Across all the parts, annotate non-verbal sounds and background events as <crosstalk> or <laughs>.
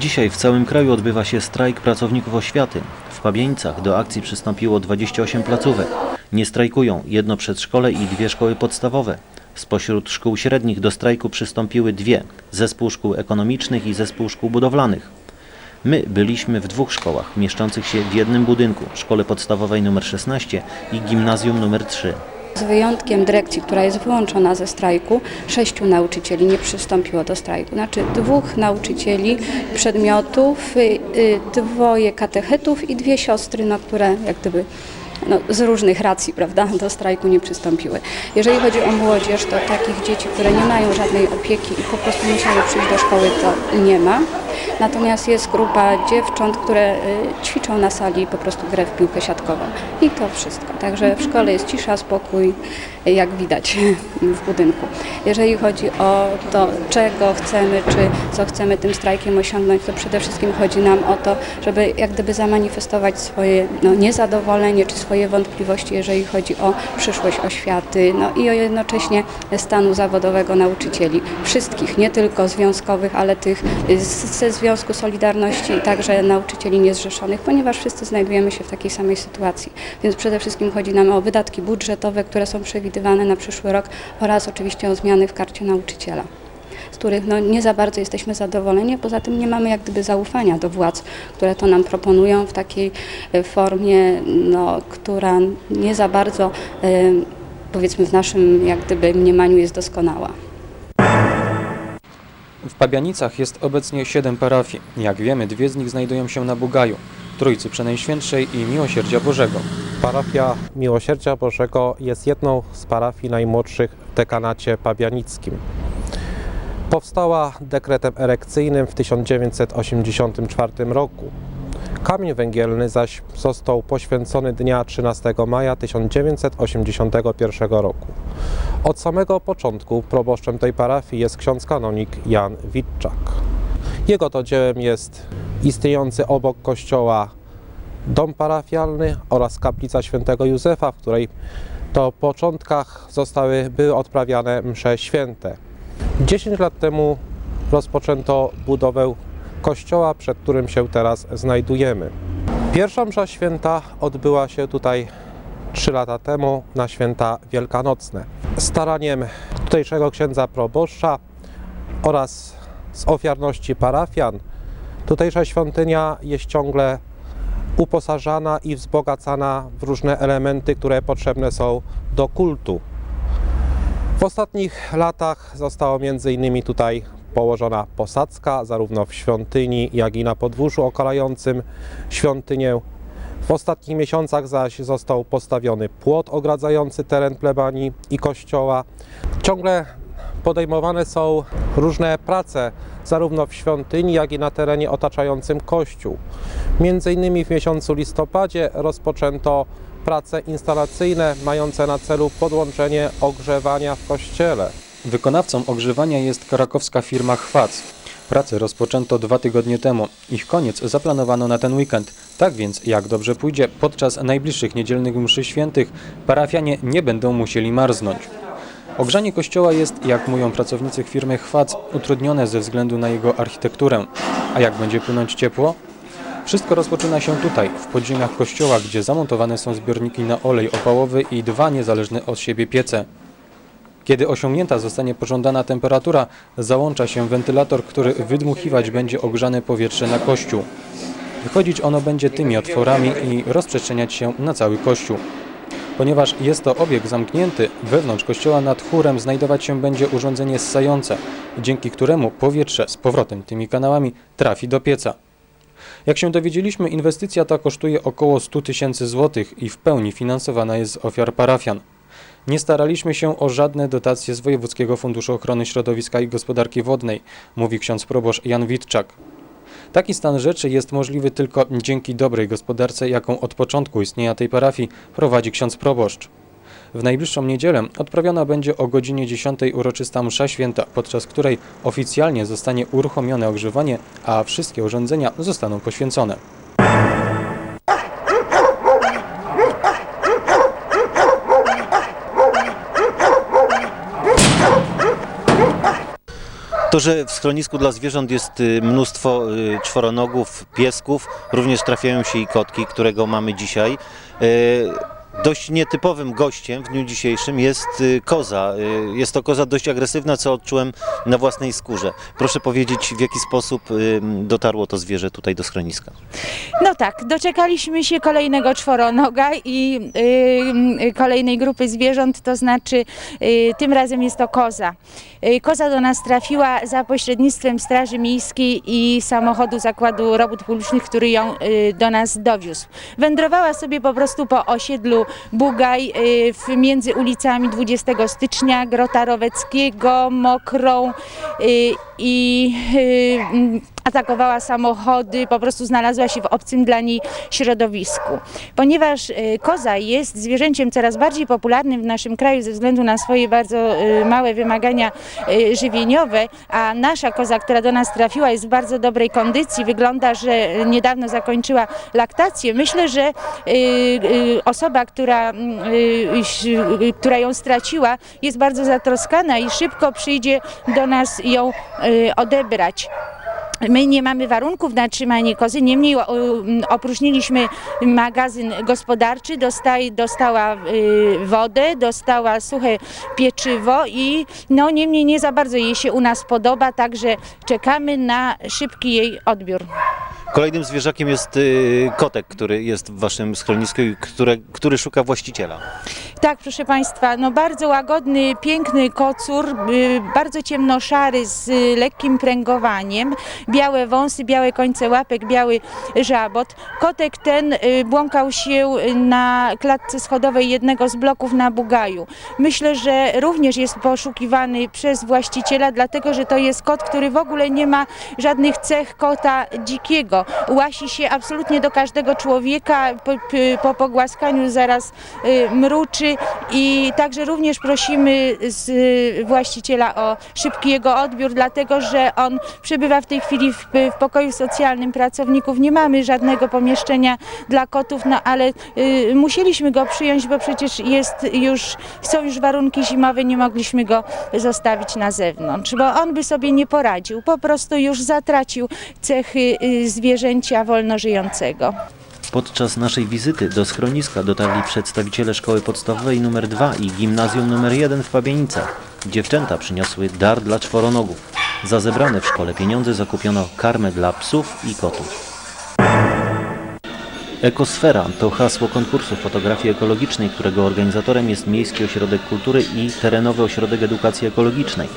Dzisiaj w całym kraju odbywa się strajk pracowników oświaty. W Pabieńcach do akcji przystąpiło 28 placówek. Nie strajkują jedno przedszkole i dwie szkoły podstawowe. Spośród szkół średnich do strajku przystąpiły dwie, zespół szkół ekonomicznych i zespół szkół budowlanych. My byliśmy w dwóch szkołach, mieszczących się w jednym budynku, szkole podstawowej nr 16 i gimnazjum nr 3. Z wyjątkiem dyrekcji, która jest wyłączona ze strajku, sześciu nauczycieli nie przystąpiło do strajku. Znaczy dwóch nauczycieli przedmiotów, y, y, dwoje katechetów i dwie siostry, no, które jak gdyby no, z różnych racji prawda, do strajku nie przystąpiły. Jeżeli chodzi o młodzież, to takich dzieci, które nie mają żadnej opieki i po prostu musiały przyjść do szkoły, to nie ma. Natomiast jest grupa dziewcząt, które y, ćwiczą na sali po prostu grę w piłkę siatkową. I to wszystko. Także w szkole jest cisza, spokój, jak widać <laughs> w budynku. Jeżeli chodzi o to, czego chcemy, czy co chcemy tym strajkiem osiągnąć, to przede wszystkim chodzi nam o to, żeby jak gdyby zamanifestować swoje no, niezadowolenie, czy swoje wątpliwości, jeżeli chodzi o przyszłość oświaty, no i o jednocześnie stanu zawodowego nauczycieli. Wszystkich, nie tylko związkowych, ale tych y, z- ze Związku Solidarności i także nauczycieli niezrzeszonych, ponieważ wszyscy znajdujemy się w takiej samej sytuacji. Więc przede wszystkim chodzi nam o wydatki budżetowe, które są przewidywane na przyszły rok oraz oczywiście o zmiany w karcie nauczyciela z których no, nie za bardzo jesteśmy zadowoleni, poza tym nie mamy jak gdyby zaufania do władz, które to nam proponują w takiej e, formie, no, która nie za bardzo e, powiedzmy w naszym jak gdyby mniemaniu jest doskonała. W Pabianicach jest obecnie siedem parafii. Jak wiemy, dwie z nich znajdują się na Bugaju, Trójcy Przenajświętszej i Miłosierdzia Bożego. Parafia Miłosierdzia Bożego jest jedną z parafii najmłodszych w dekanacie pabianickim. Powstała dekretem erekcyjnym w 1984 roku. Kamień węgielny zaś został poświęcony dnia 13 maja 1981 roku. Od samego początku proboszczem tej parafii jest ksiądz kanonik Jan Witczak. Jego to dziełem jest istniejący obok kościoła dom parafialny oraz kaplica świętego Józefa, w której to początkach zostały, były odprawiane msze święte. 10 lat temu rozpoczęto budowę kościoła, przed którym się teraz znajdujemy. Pierwsza msza święta odbyła się tutaj 3 lata temu na święta wielkanocne. Staraniem tutejszego księdza proboszcza oraz z ofiarności parafian tutejsza świątynia jest ciągle uposażana i wzbogacana w różne elementy, które potrzebne są do kultu. W ostatnich latach zostało innymi tutaj położona posadzka, zarówno w świątyni, jak i na podwórzu okalającym świątynię. W ostatnich miesiącach zaś został postawiony płot ogradzający teren plebanii i kościoła. Ciągle podejmowane są różne prace, zarówno w świątyni, jak i na terenie otaczającym kościół. Między innymi w miesiącu listopadzie rozpoczęto prace instalacyjne mające na celu podłączenie ogrzewania w kościele. Wykonawcą ogrzewania jest krakowska firma Chwac. Prace rozpoczęto dwa tygodnie temu. Ich koniec zaplanowano na ten weekend. Tak więc, jak dobrze pójdzie, podczas najbliższych niedzielnych mszy świętych parafianie nie będą musieli marznąć. Ogrzanie kościoła jest, jak mówią pracownicy firmy Chwac, utrudnione ze względu na jego architekturę. A jak będzie płynąć ciepło? Wszystko rozpoczyna się tutaj, w podziemiach kościoła, gdzie zamontowane są zbiorniki na olej opałowy i dwa niezależne od siebie piece. Kiedy osiągnięta zostanie pożądana temperatura, załącza się wentylator, który wydmuchiwać będzie ogrzane powietrze na kościół. Wychodzić ono będzie tymi otworami i rozprzestrzeniać się na cały kościół. Ponieważ jest to obiekt zamknięty, wewnątrz kościoła nad chórem znajdować się będzie urządzenie ssające, dzięki któremu powietrze z powrotem tymi kanałami trafi do pieca. Jak się dowiedzieliśmy, inwestycja ta kosztuje około 100 tysięcy złotych i w pełni finansowana jest z ofiar parafian. Nie staraliśmy się o żadne dotacje z Wojewódzkiego Funduszu Ochrony Środowiska i Gospodarki Wodnej, mówi ksiądz proboszcz Jan Witczak. Taki stan rzeczy jest możliwy tylko dzięki dobrej gospodarce, jaką od początku istnienia tej parafii prowadzi ksiądz proboszcz. W najbliższą niedzielę odprawiona będzie o godzinie 10 uroczysta msza święta, podczas której oficjalnie zostanie uruchomione ogrzewanie, a wszystkie urządzenia zostaną poświęcone. To, że w schronisku dla zwierząt jest y, mnóstwo y, czworonogów, piesków, również trafiają się i kotki, którego mamy dzisiaj. Dość nietypowym gościem w dniu dzisiejszym jest y, koza. Y, Jest to koza dość agresywna, co odczułem na własnej skórze. Proszę powiedzieć, w jaki sposób y, dotarło to zwierzę tutaj do schroniska. No tak, doczekaliśmy się kolejnego czworonoga i y, y, kolejnej grupy zwierząt, to znaczy y, tym razem jest to koza. Y, koza do nas trafiła za pośrednictwem Straży Miejskiej i samochodu Zakładu Robót Publicznych, który ją y, do nas dowiózł. Wędrowała sobie po prostu po osiedlu Bugaj y, w, między ulicami 20 stycznia, Grota Roweckiego, Mokrą y, i y, mm, atakowała samochody, po prostu znalazła się w obcym dla niej środowisku. Ponieważ koza jest zwierzęciem coraz bardziej popularnym w naszym kraju ze względu na swoje bardzo małe wymagania żywieniowe, a nasza koza, która do nas trafiła jest w bardzo dobrej kondycji, wygląda, że niedawno zakończyła laktację. Myślę, że osoba, która, mm, y, y, która ją straciła jest bardzo zatroskana i szybko przyjdzie do nas ją y, odebrać. My nie mamy warunków na trzymanie kozy, niemniej um, opróżniliśmy magazyn gospodarczy, dostaj, dostała wodę, dostała suche pieczywo i no niemniej nie za bardzo jej się u nas podoba, także czekamy na szybki jej odbiór. Kolejnym zwierzakiem jest y, kotek, który jest w waszym schronisku i który szuka właściciela. Tak, proszę Państwa, no bardzo łagodny, piękny kocur, y, bardzo ciemnoszary z y, lekkim pręgowaniem, białe wąsy, białe końce łapek, biały żabot. Kotek ten błąkał się na klatce schodowej jednego z bloków na Bugaju. Myślę, że również jest poszukiwany przez właściciela, dlatego że to jest kot, który w ogóle nie ma żadnych cech kota dzikiego. Łasi się absolutnie do każdego człowieka, po, po pogłaskaniu zaraz y, mruczy i także również prosimy z y, właściciela o szybki jego odbiór, dlatego że on przebywa w tej chwili w, w pokoju socjalnym pracowników. Nie mamy żadnego pomieszczenia dla kotów, no ale y, musieliśmy go przyjąć, bo przecież jest już, są już warunki zimowe, nie mogliśmy go zostawić na zewnątrz, bo on by sobie nie poradził. Po prostu już zatracił cechy y, zwierzęcia wolno żyjącego. Podczas naszej wizyty do schroniska dotarli przedstawiciele szkoły podstawowej nr 2 i gimnazjum nr 1 w Pabienicach. Dziewczęta przyniosły dar dla czworonogów. Za zebrane w szkole pieniądze zakupiono karmę dla psów i kotów. Ekosfera to hasło konkursu fotografii ekologicznej, którego organizatorem jest Miejski Ośrodek Kultury i Terenowy Ośrodek Edukacji Ekologicznej.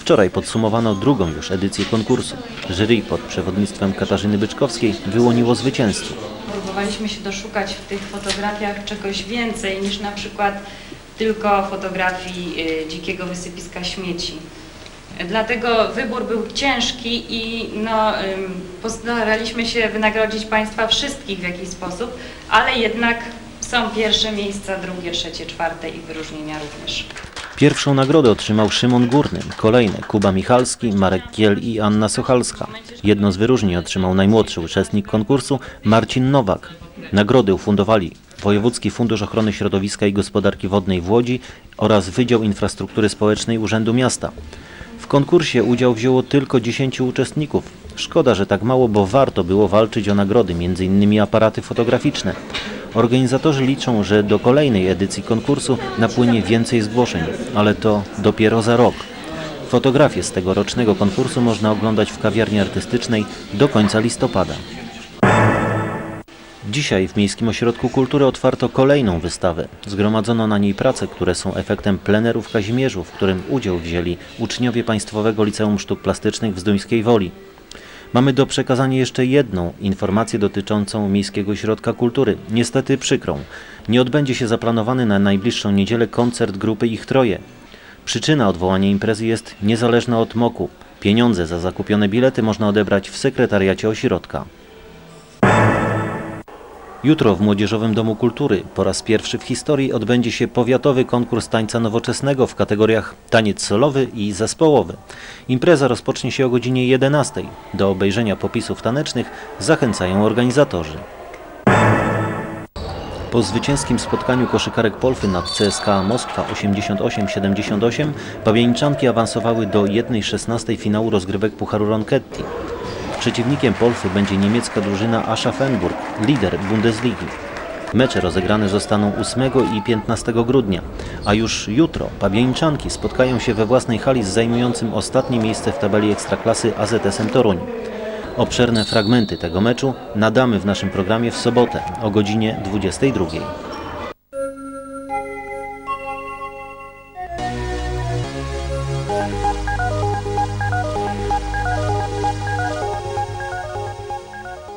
Wczoraj podsumowano drugą już edycję konkursu. Jury pod przewodnictwem Katarzyny Byczkowskiej wyłoniło zwycięzców. Próbowaliśmy się doszukać w tych fotografiach czegoś więcej niż na przykład tylko fotografii y, dzikiego wysypiska śmieci. Dlatego wybór był ciężki i no, postaraliśmy się wynagrodzić Państwa wszystkich w jakiś sposób, ale jednak są pierwsze miejsca, drugie, trzecie, czwarte i wyróżnienia również. Pierwszą nagrodę otrzymał Szymon Górny, kolejne Kuba Michalski, Marek Kiel i Anna Sochalska. Jedno z wyróżnień otrzymał najmłodszy uczestnik konkursu Marcin Nowak. Nagrody ufundowali Wojewódzki Fundusz Ochrony Środowiska i Gospodarki Wodnej w Łodzi oraz Wydział Infrastruktury Społecznej Urzędu Miasta. W konkursie udział wzięło tylko 10 uczestników. Szkoda, że tak mało, bo warto było walczyć o nagrody, m.in. aparaty fotograficzne. Organizatorzy liczą, że do kolejnej edycji konkursu napłynie więcej zgłoszeń, ale to dopiero za rok. Fotografie z tegorocznego konkursu można oglądać w kawiarni artystycznej do końca listopada. Dzisiaj w Miejskim Ośrodku Kultury otwarto kolejną wystawę. Zgromadzono na niej prace, które są efektem pleneru w Kazimierzu, w którym udział wzięli uczniowie Państwowego Liceum Sztuk Plastycznych w Zduńskiej Woli. Mamy do przekazania jeszcze jedną informację dotyczącą Miejskiego Ośrodka Kultury, niestety przykrą. Nie odbędzie się zaplanowany na najbliższą niedzielę koncert grupy Ich Troje. Przyczyna odwołania imprezy jest niezależna od MOKU. Pieniądze za zakupione bilety można odebrać w sekretariacie ośrodka. Jutro w Młodzieżowym Domu Kultury po raz pierwszy w historii odbędzie się powiatowy konkurs tańca nowoczesnego w kategoriach taniec solowy i zespołowy. Impreza rozpocznie się o godzinie 11. Do obejrzenia popisów tanecznych zachęcają organizatorzy. Po zwycięskim spotkaniu koszykarek Polfy nad CSKA Moskwa 88-78 Pabianiczanki awansowały do 1-16 finału rozgrywek Pucharu Ronchetti. Przeciwnikiem Polfy będzie niemiecka drużyna Aschaffenburg, lider Bundesligi. Mecze rozegrane zostaną 8 i 15 grudnia, a już jutro Pabianiczanki spotkają się we własnej hali z zajmującym ostatnie miejsce w tabeli Ekstraklasy AZS-em Toruń. Obszerne fragmenty tego meczu nadamy w naszym programie w sobotę o godzinie 22.